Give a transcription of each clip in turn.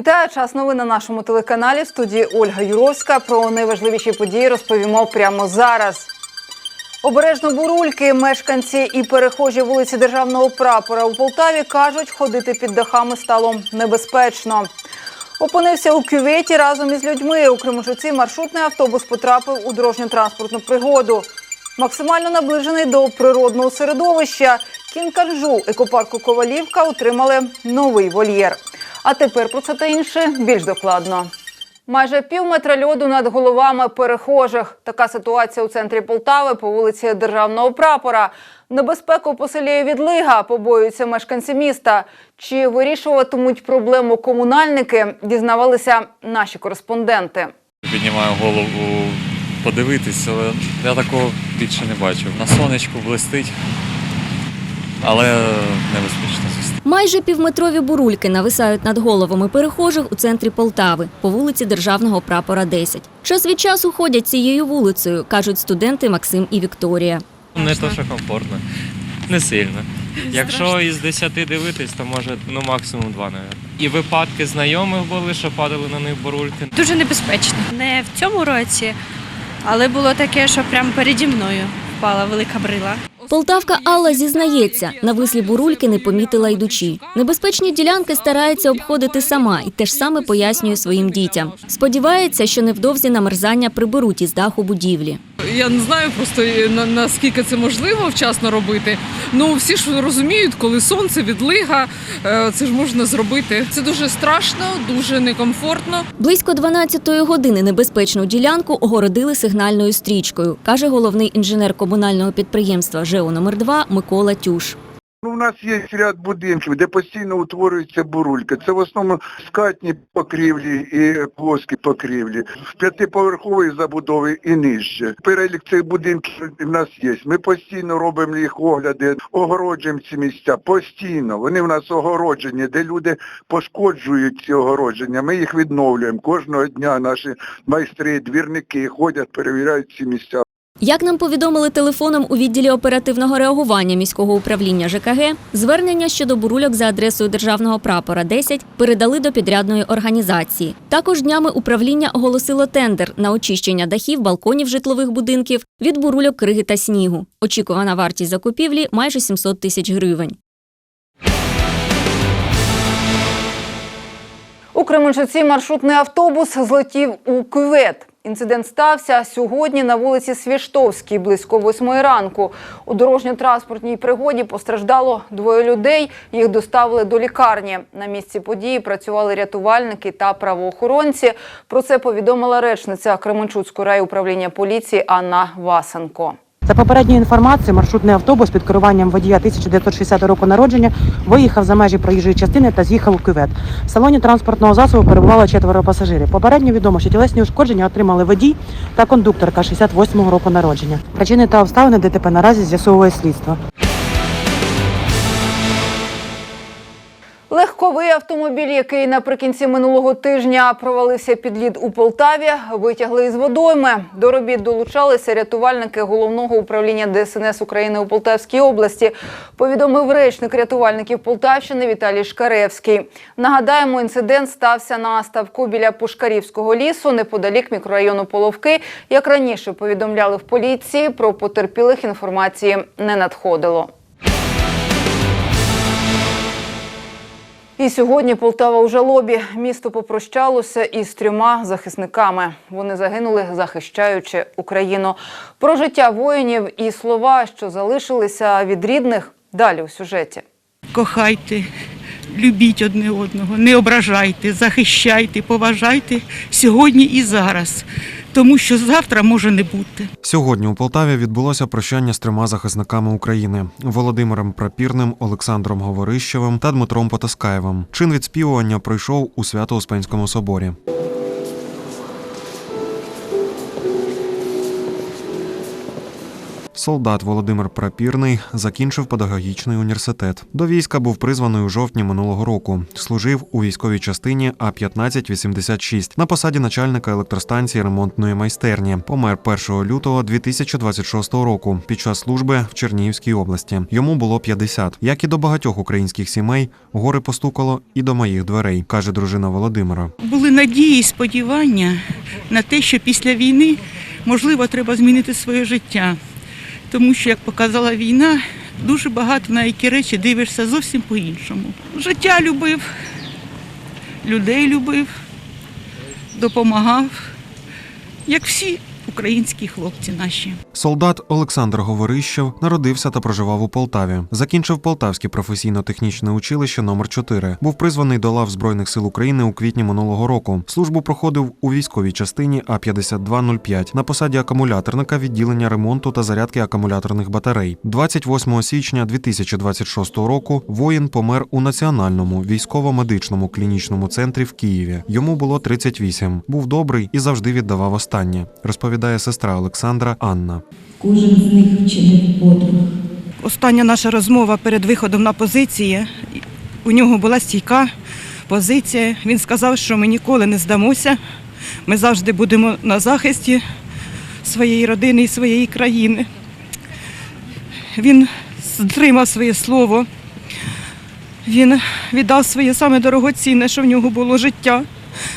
Вітаю час новин на нашому телеканалі. В студії Ольга Юровська. Про найважливіші події розповімо прямо зараз. Обережно бурульки, мешканці і перехожі вулиці Державного прапора у Полтаві кажуть, ходити під дахами стало небезпечно. Опинився у кюветі разом із людьми. У Кременчуці маршрутний автобус потрапив у дорожньо-транспортну пригоду. Максимально наближений до природного середовища. Кінканжу екопарку Ковалівка отримали новий вольєр. А тепер про це та інше більш докладно. Майже пів метра льоду над головами перехожих. Така ситуація у центрі Полтави по вулиці Державного прапора. Небезпеку поселяє відлига, побоюються мешканці міста. Чи вирішуватимуть проблему комунальники, дізнавалися наші кореспонденти. Піднімаю голову подивитись, але я такого більше не бачив. На сонечку блистить, але небезпечно. Майже півметрові бурульки нависають над головами перехожих у центрі Полтави по вулиці Державного прапора 10. Час від часу ходять цією вулицею, кажуть студенти Максим і Вікторія. Не то, що комфортно, не сильно. Якщо із 10 дивитись, то може ну максимум 2, навіть. І випадки знайомих були, що падали на них бурульки. Дуже небезпечно. Не в цьому році, але було таке, що прямо переді мною впала велика брила. Полтавка Алла зізнається, на навислі бурульки не помітила йдучи. Небезпечні ділянки старається обходити сама і те ж саме пояснює своїм дітям. Сподівається, що невдовзі намерзання приберуть із даху будівлі. Я не знаю просто на, наскільки це можливо вчасно робити. Ну всі ж розуміють, коли сонце, відлига, е, це ж можна зробити. Це дуже страшно, дуже некомфортно. Близько 12-ї години небезпечну ділянку огородили сигнальною стрічкою, каже головний інженер комунального підприємства ЖЕО номер 2 Микола Тюш. Ну, у нас є ряд будинків, де постійно утворюється бурулька. Це в основному скатні покрівлі і плоскі покрівлі, в п'ятиповерховій забудові і нижче. Перелік цих будинків в нас є. Ми постійно робимо їх огляди, огороджуємо ці місця. Постійно. Вони в нас огороджені, де люди пошкоджують ці огородження. Ми їх відновлюємо. Кожного дня наші майстри, двірники ходять, перевіряють ці місця. Як нам повідомили телефоном у відділі оперативного реагування міського управління ЖКГ, звернення щодо бурульок за адресою державного прапора 10 передали до підрядної організації. Також днями управління оголосило тендер на очищення дахів, балконів житлових будинків від бурульок криги та снігу. Очікувана вартість закупівлі майже 700 тисяч гривень. У Кременчуці маршрутний автобус злетів у кювет. Інцидент стався сьогодні на вулиці Свіштовській близько восьмої ранку. У дорожньо-транспортній пригоді постраждало двоє людей. Їх доставили до лікарні. На місці події працювали рятувальники та правоохоронці. Про це повідомила речниця Кременчуцького райуправління поліції Анна Васенко. За попередньою інформацією, маршрутний автобус під керуванням водія 1960 року народження виїхав за межі проїжджої частини та з'їхав у кювет. В салоні транспортного засобу перебувало четверо пасажирів. Попередньо відомо, що тілесні ушкодження отримали водій та кондукторка 68 року народження. Причини та обставини ДТП наразі з'ясовує слідство. Легковий автомобіль, який наприкінці минулого тижня провалився під лід у Полтаві, витягли із водойми. До робіт долучалися рятувальники головного управління ДСНС України у Полтавській області. Повідомив речник рятувальників Полтавщини Віталій Шкаревський. Нагадаємо, інцидент стався на ставку біля Пушкарівського лісу, неподалік мікрорайону Половки. Як раніше повідомляли в поліції, про потерпілих інформації не надходило. І сьогодні Полтава у жалобі. Місто попрощалося із трьома захисниками. Вони загинули, захищаючи Україну. Про життя воїнів і слова, що залишилися від рідних, далі у сюжеті. кохайте, любіть одне одного, не ображайте, захищайте, поважайте сьогодні і зараз, тому що завтра може не бути. Сьогодні у Полтаві відбулося прощання з трьома захисниками України Володимиром Прапірним, Олександром Говорищевим та Дмитром Потаскаєвим. Чин відспівування пройшов у Свято-Успенському соборі. Солдат Володимир Прапірний закінчив педагогічний університет. До війська був призваний у жовтні минулого року. Служив у військовій частині А 1586 на посаді начальника електростанції ремонтної майстерні. Помер 1 лютого 2026 року під час служби в Чернігівській області. Йому було 50. Як і до багатьох українських сімей, горе постукало і до моїх дверей, каже дружина Володимира. Були надії і сподівання на те, що після війни можливо треба змінити своє життя. Тому що, як показала війна, дуже багато на які речі дивишся зовсім по-іншому. Життя любив, людей любив, допомагав, як всі українські хлопці наші. Солдат Олександр Говорищев народився та проживав у Полтаві. Закінчив Полтавське професійно-технічне училище номер 4 Був призваний до лав Збройних сил України у квітні минулого року. Службу проходив у військовій частині А 5205 на посаді акумуляторника відділення ремонту та зарядки акумуляторних батарей. 28 січня 2026 року воїн помер у національному військово-медичному клінічному центрі в Києві. Йому було 38. Був добрий і завжди віддавав останнє, розповідає сестра Олександра Анна. Кожен з них вчинив подвиг. Остання наша розмова перед виходом на позиції. У нього була стійка позиція. Він сказав, що ми ніколи не здамося. Ми завжди будемо на захисті своєї родини і своєї країни. Він стримав своє слово. Він віддав своє саме дорогоцінне, що в нього було життя.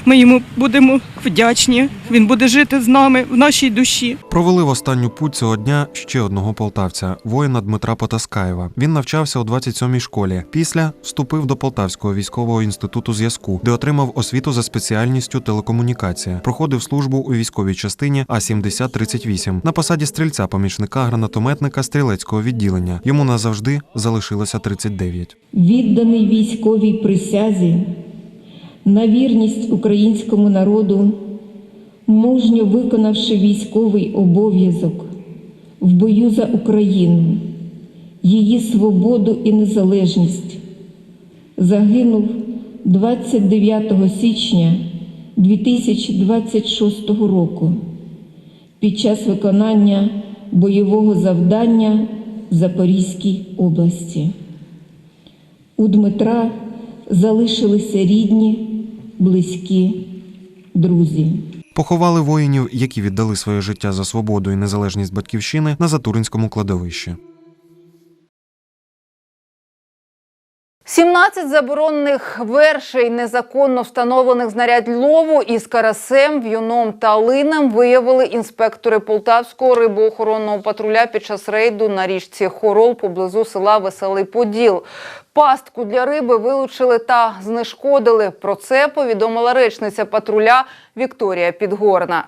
Ми йому будемо вдячні. Він буде жити з нами в нашій душі. Провели в останню путь цього дня ще одного полтавця, воїна Дмитра Потаскаєва. Він навчався у 27-й школі. Після вступив до Полтавського військового інституту зв'язку, де отримав освіту за спеціальністю телекомунікація. Проходив службу у військовій частині А 7038 на посаді стрільця помічника гранатометника стрілецького відділення. Йому назавжди залишилося 39. Відданий військовій присязі на вірність українському народу, мужньо виконавши військовий обов'язок в бою за Україну, її свободу і незалежність, загинув 29 січня 2026 року під час виконання бойового завдання в Запорізькій області. У Дмитра залишилися рідні, близькі, друзі. Поховали воїнів, які віддали своє життя за свободу і незалежність батьківщини на Затуринському кладовищі. 17 заборонених вершей незаконно встановлених знарядь лову із карасем, в'юном та лином виявили інспектори Полтавського рибоохоронного патруля під час рейду на річці Хорол поблизу села Веселий Поділ. Пастку для риби вилучили та знешкодили. Про це повідомила речниця патруля Вікторія Підгорна.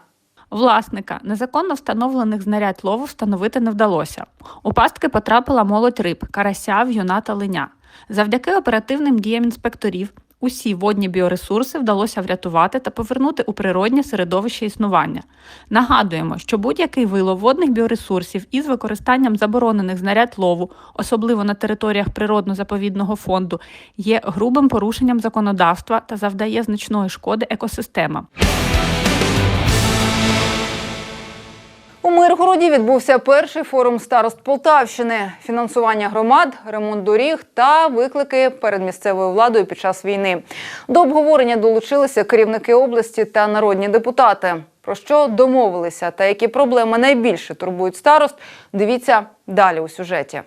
Власника незаконно встановлених знарядь лову встановити не вдалося. У пастки потрапила молодь риб, карася, в'юна та линя. Завдяки оперативним діям інспекторів усі водні біоресурси вдалося врятувати та повернути у природнє середовище існування. Нагадуємо, що будь-який вилов водних біоресурсів із використанням заборонених знарядь лову, особливо на територіях природно-заповідного фонду, є грубим порушенням законодавства та завдає значної шкоди екосистемам. У Миргороді відбувся перший форум старост Полтавщини, фінансування громад, ремонт доріг та виклики перед місцевою владою під час війни. До обговорення долучилися керівники області та народні депутати. Про що домовилися та які проблеми найбільше турбують старост, дивіться далі у сюжеті.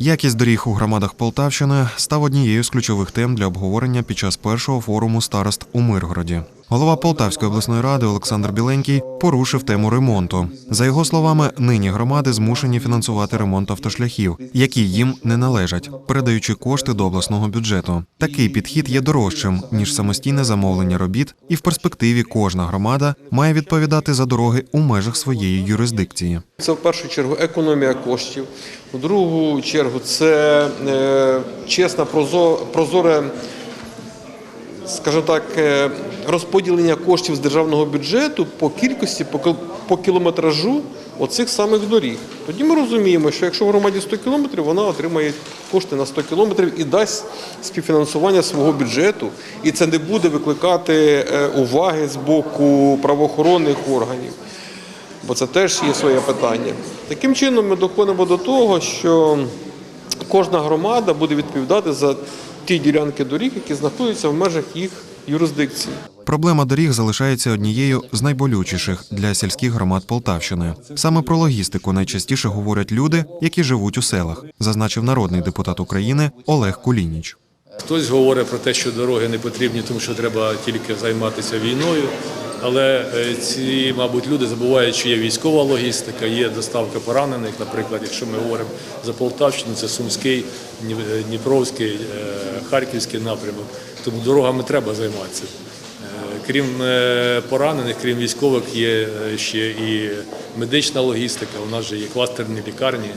Якість доріг у громадах Полтавщини став однією з ключових тем для обговорення під час першого форуму старост у Миргороді. Голова Полтавської обласної ради Олександр Біленький порушив тему ремонту. За його словами, нині громади змушені фінансувати ремонт автошляхів, які їм не належать, передаючи кошти до обласного бюджету. Такий підхід є дорожчим ніж самостійне замовлення робіт, і в перспективі кожна громада має відповідати за дороги у межах своєї юрисдикції. Це в першу чергу економія коштів. У другу чергу це е, прозо- прозоре, скажімо так, е, розподілення коштів з державного бюджету по кількості, по, кілометражу оцих самих доріг. Тоді ми розуміємо, що якщо в громаді 100 кілометрів, вона отримає кошти на 100 кілометрів і дасть співфінансування свого бюджету. І це не буде викликати е, уваги з боку правоохоронних органів. Бо це теж є своє питання. Таким чином ми доходимо до того, що кожна громада буде відповідати за ті ділянки доріг, які знаходяться в межах їх юрисдикції. Проблема доріг залишається однією з найболючіших для сільських громад Полтавщини. Саме про логістику найчастіше говорять люди, які живуть у селах, зазначив народний депутат України Олег Кулініч. Хтось говорить про те, що дороги не потрібні, тому що треба тільки займатися війною. Але е, ці, мабуть, люди забувають, що є військова логістика, є доставка поранених. Наприклад, якщо ми говоримо за Полтавщину, це Сумський, е, Дніпровський, е, Харківський напрямок. Тому дорогами треба займатися. Крім поранених, крім військових, є ще і медична логістика. У нас же є кластерні лікарні.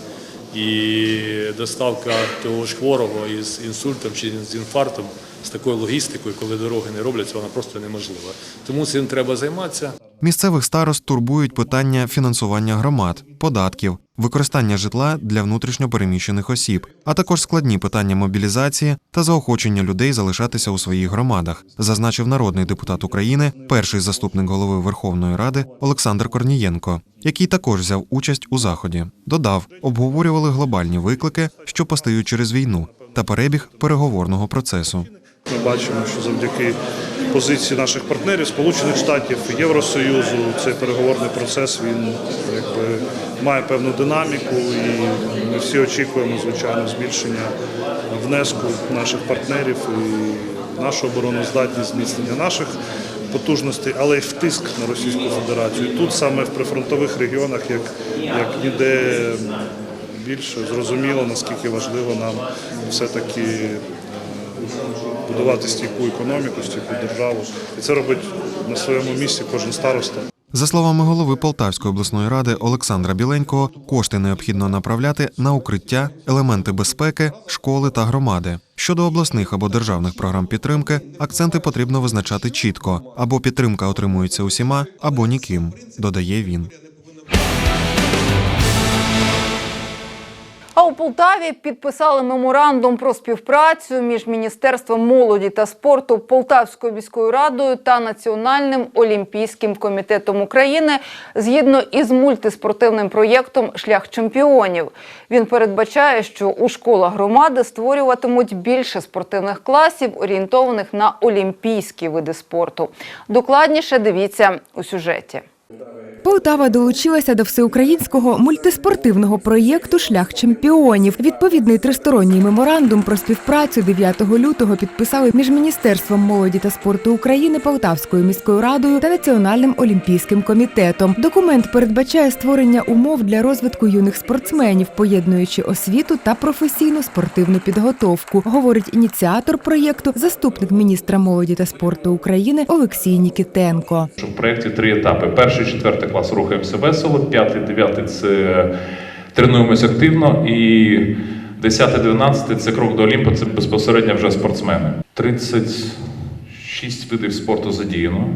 І доставка того ж хворого із інсультом чи з інфарктом з такою логістикою, коли дороги не робляться, вона просто неможлива. Тому цим треба займатися. Місцевих старост турбують питання фінансування громад, податків, використання житла для внутрішньопереміщених осіб, а також складні питання мобілізації та заохочення людей залишатися у своїх громадах, зазначив народний депутат України, перший заступник голови Верховної Ради Олександр Корнієнко, який також взяв участь у заході. Додав, обговорювали глобальні виклики, що постають через війну, та перебіг переговорного процесу. Ми бачимо, що завдяки позиції наших партнерів, Сполучених Штатів, Євросоюзу, цей переговорний процес він якби має певну динаміку, і ми всі очікуємо, звичайно, збільшення внеску наших партнерів і нашу обороноздатність, зміцнення наших потужностей, але й в тиск на Російську Федерацію. Тут саме в прифронтових регіонах, як, як ніде більше зрозуміло, наскільки важливо нам все-таки будувати стійку економіку, стійку державу. І це робить на своєму місці кожен староста. За словами голови Полтавської обласної ради Олександра Біленького, кошти необхідно направляти на укриття, елементи безпеки, школи та громади. Щодо обласних або державних програм підтримки, акценти потрібно визначати чітко: або підтримка отримується усіма, або ніким, додає він. А у Полтаві підписали меморандум про співпрацю між Міністерством молоді та спорту, Полтавською міською радою та Національним олімпійським комітетом України згідно із мультиспортивним проєктом Шлях чемпіонів. Він передбачає, що у школах громади створюватимуть більше спортивних класів, орієнтованих на олімпійські види спорту. Докладніше дивіться у сюжеті. Полтава долучилася до всеукраїнського мультиспортивного проєкту Шлях чемпіонів. Відповідний тристоронній меморандум про співпрацю 9 лютого підписали між Міністерством молоді та спорту України, Полтавською міською радою та Національним олімпійським комітетом. Документ передбачає створення умов для розвитку юних спортсменів, поєднуючи освіту та професійну спортивну підготовку, говорить ініціатор проєкту, заступник міністра молоді та спорту України Олексій Нікітенко. В проєкті три етапи. Перший, четвертий клас рухаємося весело, п'ятий, дев'ятий це тренуємось активно, і десятий, дванадцятий це крок до Олімпу, це безпосередньо вже спортсмени. 36 видів спорту задіяно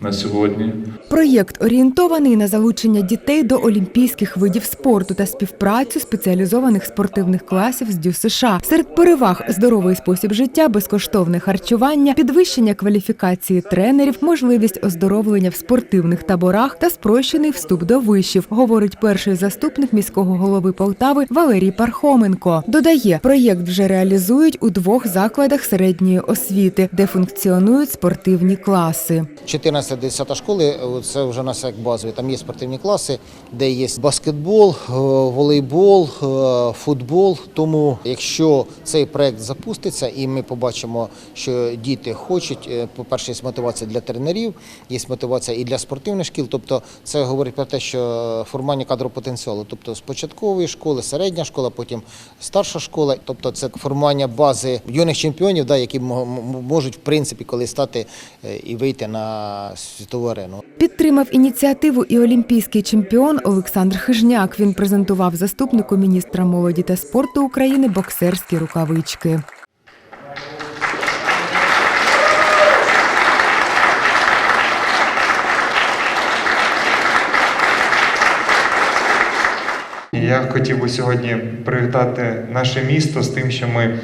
на сьогодні. Проєкт орієнтований на залучення дітей до олімпійських видів спорту та співпрацю спеціалізованих спортивних класів з ДЮ США. Серед переваг здоровий спосіб життя, безкоштовне харчування, підвищення кваліфікації тренерів, можливість оздоровлення в спортивних таборах та спрощений вступ до вишів, говорить перший заступник міського голови Полтави Валерій Пархоменко. Додає, проєкт вже реалізують у двох закладах середньої освіти, де функціонують спортивні класи. 14-10 школи це вже у нас як базові. Там є спортивні класи, де є баскетбол, е, волейбол, е, футбол. Тому, якщо цей проект запуститься, і ми побачимо, що діти хочуть, е, по-перше, є мотивація для тренерів, є мотивація і для спортивних шкіл. Тобто, це говорить про те, що формування кадрового потенціалу, тобто з початкової школи, середня школа, потім старша школа, тобто це формування бази юних чемпіонів, які можуть в принципі коли стати е, і вийти на світову арену. Підтримав ініціативу і олімпійський чемпіон Олександр Хижняк. Він презентував заступнику міністра молоді та спорту України боксерські рукавички. Я хотів би сьогодні привітати наше місто з тим, що ми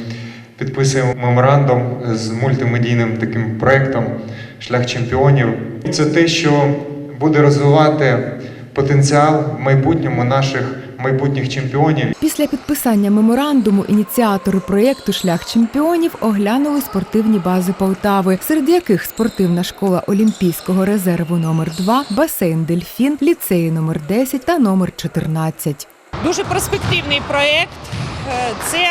підписуємо меморандум з мультимедійним таким проєктом Шлях чемпіонів. Це те, що буде розвивати потенціал в майбутньому наших майбутніх чемпіонів. Після підписання меморандуму ініціатори проєкту Шлях чемпіонів оглянули спортивні бази Полтави, серед яких спортивна школа Олімпійського резерву номер 2 басейн Дельфін, ліцеї номер 10 та номер 14. Дуже перспективний проєкт. Е, Це е,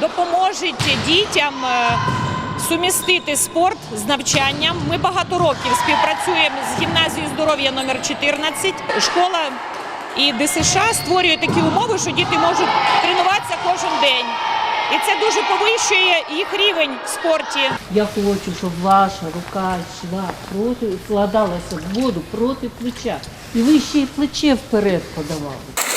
допоможе дітям е, сумістити спорт з навчанням. Ми багато років співпрацюємо з гімназією здоров'я номер 14. Школа і ДСШ створює такі умови, що діти можуть тренуватися кожен день. І це дуже повищує їх рівень в спорті. Я хочу, щоб ваша рука йшла проти, вкладалася в воду проти плеча. І ви ще й плече вперед подавали.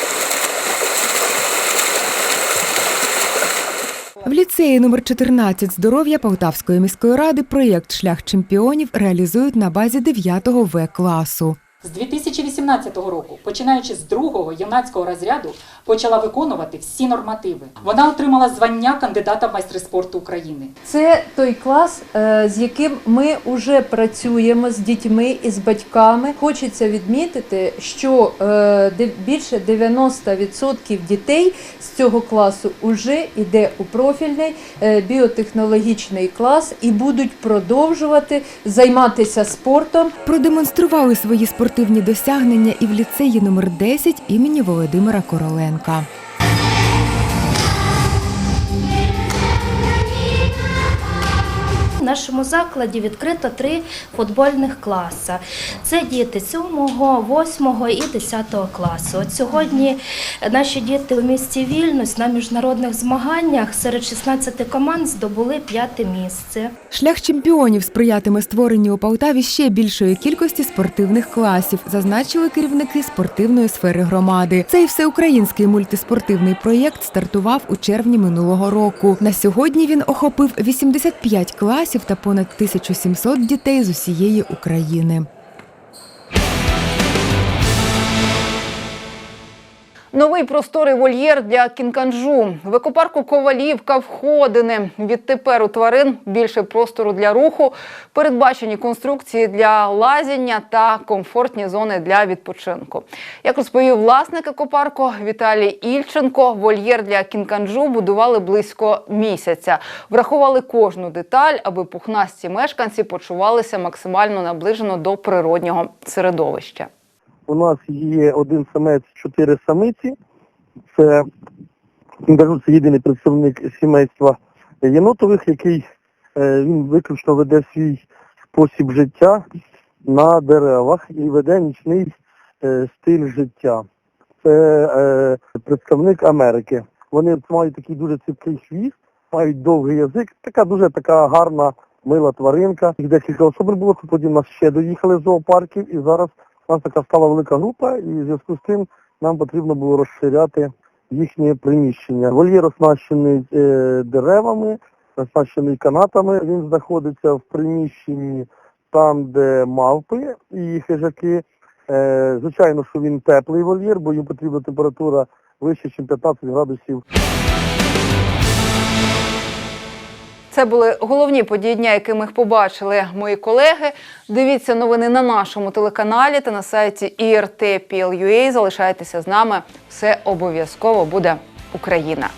Ліцеї номер 14 здоров'я Полтавської міської ради проєкт Шлях чемпіонів реалізують на базі 9 В класу. З 2018 року, починаючи з другого юнацького розряду, почала виконувати всі нормативи. Вона отримала звання кандидата в майстри спорту України. Це той клас, е, з яким ми вже працюємо з дітьми і з батьками. Хочеться відмітити, що е, більше 90% дітей з цього класу вже йде у профільний е, біотехнологічний клас і будуть продовжувати займатися спортом. Продемонстрували свої спортивні досягнення і в ліцеї номер 10 імені Володимира Короленка. Нашому закладі відкрито три футбольних класи. Це діти 7, 8 і 10 класу. От сьогодні наші діти у місті Вільнюс на міжнародних змаганнях серед 16 команд здобули п'яте місце. Шлях чемпіонів сприятиме створенню у Полтаві ще більшої кількості спортивних класів, зазначили керівники спортивної сфери громади. Цей всеукраїнський мультиспортивний проєкт стартував у червні минулого року. На сьогодні він охопив 85 класів та понад 1700 дітей з усієї України. Новий просторий вольєр для кінканджу. В екопарку Ковалівка входини. Відтепер у тварин більше простору для руху, передбачені конструкції для лазіння та комфортні зони для відпочинку. Як розповів власник екопарку Віталій Ільченко, вольєр для кінканджу будували близько місяця. Врахували кожну деталь, аби пухнасті мешканці почувалися максимально наближено до природнього середовища. У нас є один самець, чотири самиці. Це, кажу, це єдиний представник сімейства єнотових, який е, він виключно веде свій спосіб життя на деревах і веде нічний е, стиль життя. Це е, представник Америки. Вони мають такий дуже ціпкий хвіст, мають довгий язик. Така дуже така гарна, мила тваринка. Їх декілька особин було, потім нас ще доїхали з зоопарків, і зараз у нас така стала велика група, і в зв'язку з тим нам потрібно було розширяти їхнє приміщення. Вольєр оснащений е, деревами, оснащений канатами. Він знаходиться в приміщенні там, де мавпи і хижаки. Е, звичайно, що він теплий вольєр, бо їм потрібна температура вище, ніж 15 градусів. Це були головні події дня, які ми побачили мої колеги. Дивіться новини на нашому телеканалі та на сайті IRT.PL.UA. Залишайтеся з нами. Все обов'язково буде Україна.